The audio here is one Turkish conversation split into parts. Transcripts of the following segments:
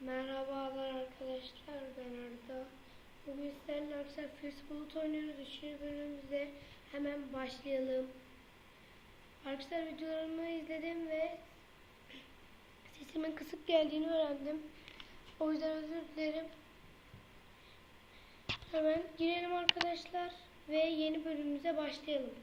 Merhabalar arkadaşlar ben Arda. Bugün sizlerle arkadaşlar First oynuyoruz. Üçüncü bölümümüzde hemen başlayalım. Arkadaşlar videolarımı izledim ve sesimin kısık geldiğini öğrendim. O yüzden özür dilerim. Hemen girelim arkadaşlar ve yeni bölümümüze başlayalım.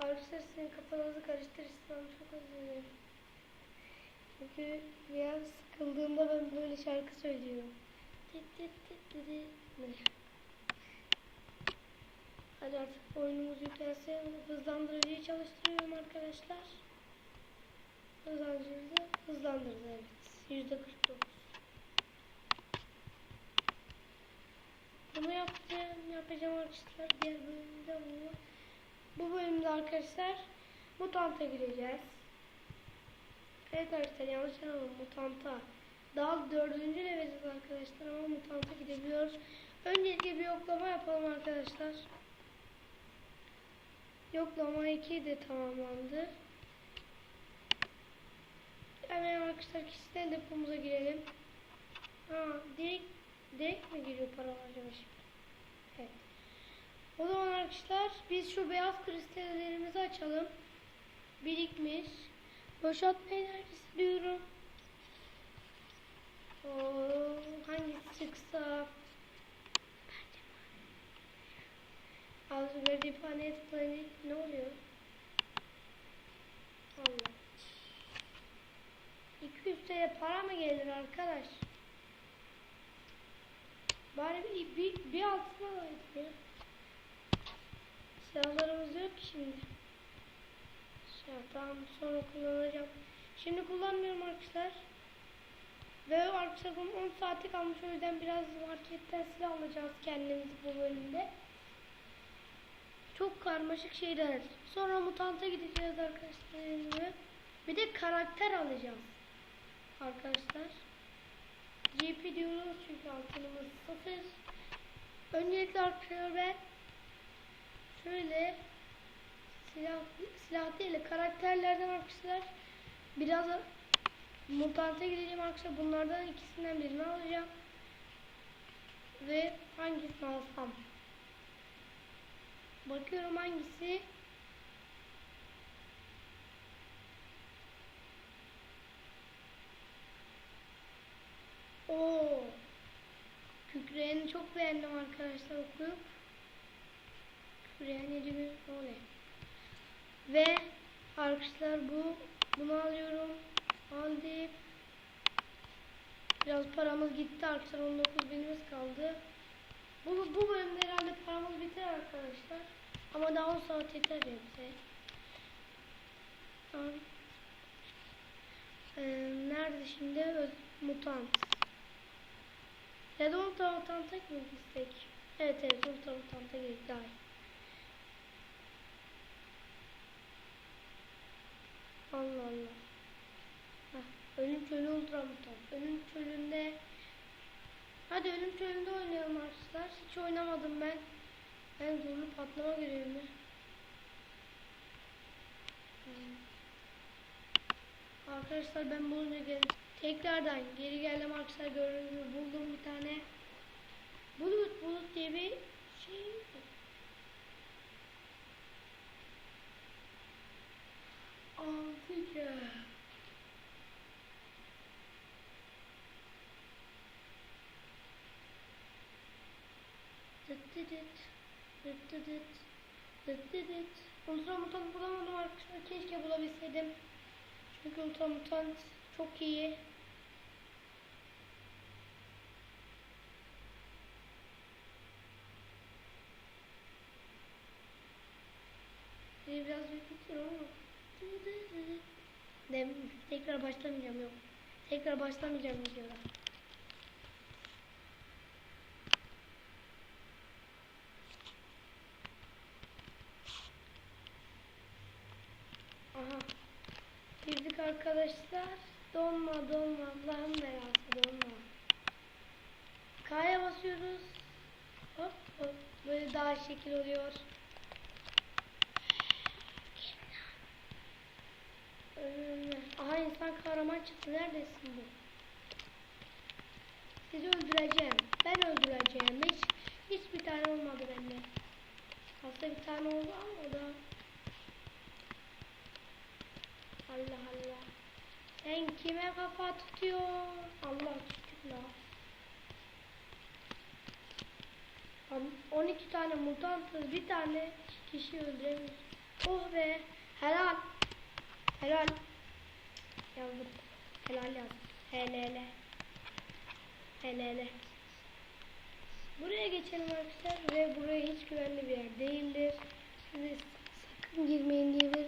Arkadaşlar sizin kafanızı karıştırırsam çok özür dilerim. Çünkü biraz sıkıldığımda ben böyle şarkı söylüyorum. Ne? Hadi artık oyunumuz yüklense hızlandırıcıyı çalıştırıyorum arkadaşlar. Hızlandırıcı hızlandırdı evet. Yüzde 49. Bunu yapacağım, yapacağım arkadaşlar. Diğer bölümde bunu. Bu bölümde arkadaşlar mutanta gireceğiz. Evet arkadaşlar yanlış anlamadım mutanta. Daha dördüncü leveliz arkadaşlar ama mutanta gidebiliyoruz. Öncelikle bir yoklama yapalım arkadaşlar. Yoklama 2 de tamamlandı. Hemen arkadaşlar kişisel depomuza girelim. Ha, direkt, direkt mi giriyor paralar acaba şimdi? Evet. O zaman arkadaşlar biz şu beyaz kristallerimizi açalım. Birikmiş. Boşaltma enerjisi diyorum. Oo, hangisi çıksa? Az verdiği planet planet ne oluyor? Allah. 200 TL para mı gelir arkadaş? Bari bir, bir, bir altına alayım ya. Silahlarımız yok ki şimdi. Şey, tamam sonra kullanacağım. Şimdi kullanmıyorum arkadaşlar. Ve arkadaşlar bunun 10 saati kalmış o yüzden biraz marketten silah alacağız kendimizi bu bölümde. Çok karmaşık şeyler. Sonra mutanta gideceğiz arkadaşlar. Bir de karakter alacağız. Arkadaşlar. GP diyoruz çünkü altınımız sıfır. Öncelikle arkadaşlar ben şöyle silah silah değil de karakterlerden arkadaşlar biraz mutanta gideceğim arkadaşlar. Bunlardan ikisinden birini alacağım. Ve hangisini alsam? Bakıyorum hangisi Oo. Kükreyeni çok beğendim arkadaşlar okuyup. Kükreyen elimi oley. Ve arkadaşlar bu bunu alıyorum. Aldım. Biraz paramız gitti arkadaşlar. 19 binimiz kaldı. Bu, bu bölümde herhalde paramız biter arkadaşlar. Ama daha 10 saat yeter bize. Tamam. Ee, nerede şimdi? Öz, mutant. Ya da ultra mutanta mı gitsek? Evet evet ultra mutanta gerek daha iyi. Allah Allah. Heh, ölüm çölü ultra mutant. Ölüm çölünde Hadi ölüm çölünde oynayalım arkadaşlar. Hiç oynamadım ben. Ben zorlu patlama görevimi. Hmm. Arkadaşlar ben bulunca gel tekrardan geri geldim arkadaşlar gördüğünüz gibi buldum bir tane. Bulut bulut diye bir şey altı ya. Dıt dıt dıt. Dıt dıt dıt. Dıt dıt Ultramutant bulamadım arkadaşlar. Keşke bulabilseydim. Çünkü Ultramutant çok iyi Dem tekrar başlamayacağım yok. Tekrar başlamayacağım videoda. Aha. Girdik arkadaşlar. Donma donma Allah'ım belası donma. K'ya basıyoruz. Hop hop böyle daha şekil oluyor. Aha insan kahraman çıktı. Neredesin bu? Sizi öldüreceğim. Ben öldüreceğim. Hiç hiçbir tane olmadı bende. Aslında bir tane oldu ama o da Allah Allah. Sen kime kafa tutuyorsun? Allah şükür la. Am- 12 tane mutantız bir tane kişi öldüremiyor. Oh be. Helal. Helal. Yazdım. Helal yazdım. Hele hele. Hele hele. Buraya geçelim arkadaşlar ve buraya hiç güvenli bir yer değildir. Size sakın girmeyin diye bir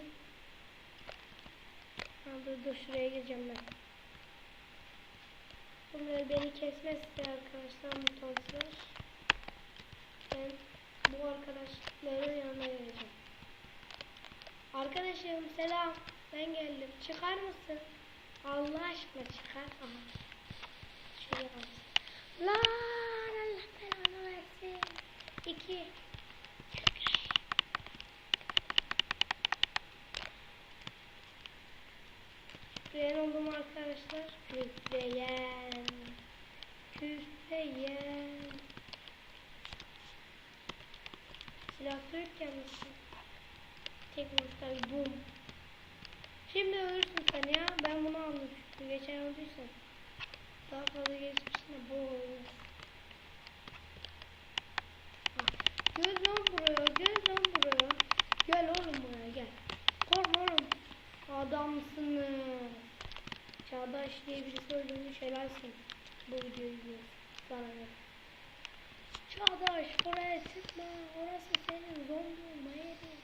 dur dur şuraya gireceğim ben. Bunları beni kesmezse arkadaşlar mutantlar. Ben bu arkadaşların yanına geleceğim. Arkadaşım selam. Ben geldim. Çıkar mısın? Allah aşkına çıkar. Aha. Şuraya bak. Lan Allah belanı versin. İki. Küfreyen oldum arkadaşlar. Küfreyen. Küfreyen. Silah duyurken misin? Tek vuruşlar bum. Şimdi ölürsün sen ya. Ben bunu aldım çünkü geçen öldüysen. Daha fazla geçmişsin de bu olmaz. Ah, Gel lan buraya, gel lan buraya. Gel oğlum buraya gel. Korkma oğlum. Adamsınız. Çağdaş diye birisi öldürmüş helalsin. Bu videoyu izliyorsun. Sana ne? Çağdaş oraya çıkma. Orası senin dondurma yerin.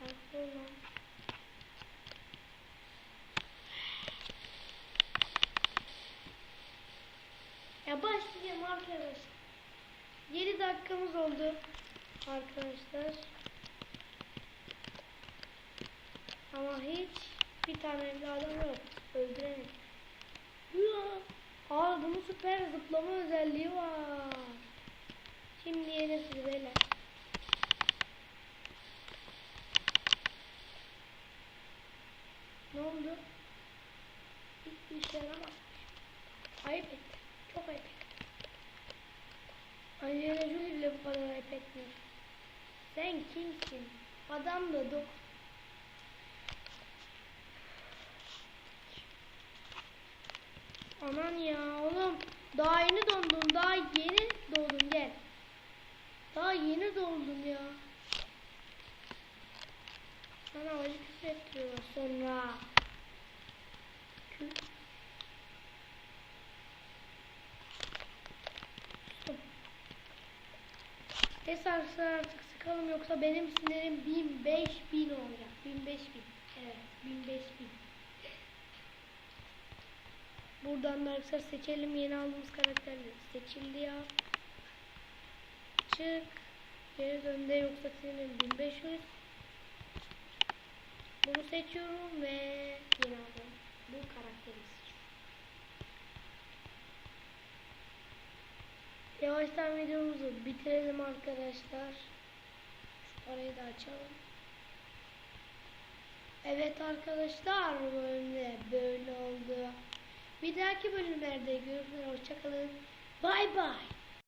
Haklı lan. Ya başlayacağım arkadaşlar. 7 dakikamız oldu arkadaşlar. Ama hiç bir tane bile adam yok. Öldüremedim. Aa bunun süper zıplama özelliği var. Şimdi yeni beyler. Ne oldu? Hiçbir işe yaramaz. Ayıp etti. Çok ayıp etti. Angelina Jolie ayıp etmiyor. Sen kimsin? Adam da dok. Aman ya oğlum. Daha yeni dondum. Daha yeni doğdum gel. Daha yeni doğdum ya. Sana acı küfür ettiriyorlar sonra. Neyse artık sıkalım yoksa benim sinirim 1000 5000 olacak. 1000 5000. Evet 1000 5000. Buradan da arkadaşlar seçelim yeni aldığımız karakterleri. Seçildi ya. Çık. Geri dönde yoksa senin 1500. Bunu seçiyorum ve yeni aldım. Bu karakteri seçiyorum. Yavaştan videomuzu bitirelim arkadaşlar. Şu parayı da açalım. Evet arkadaşlar bu böyle oldu. Bir dahaki bölümlerde görüşmek üzere. Hoşçakalın. Bay bay.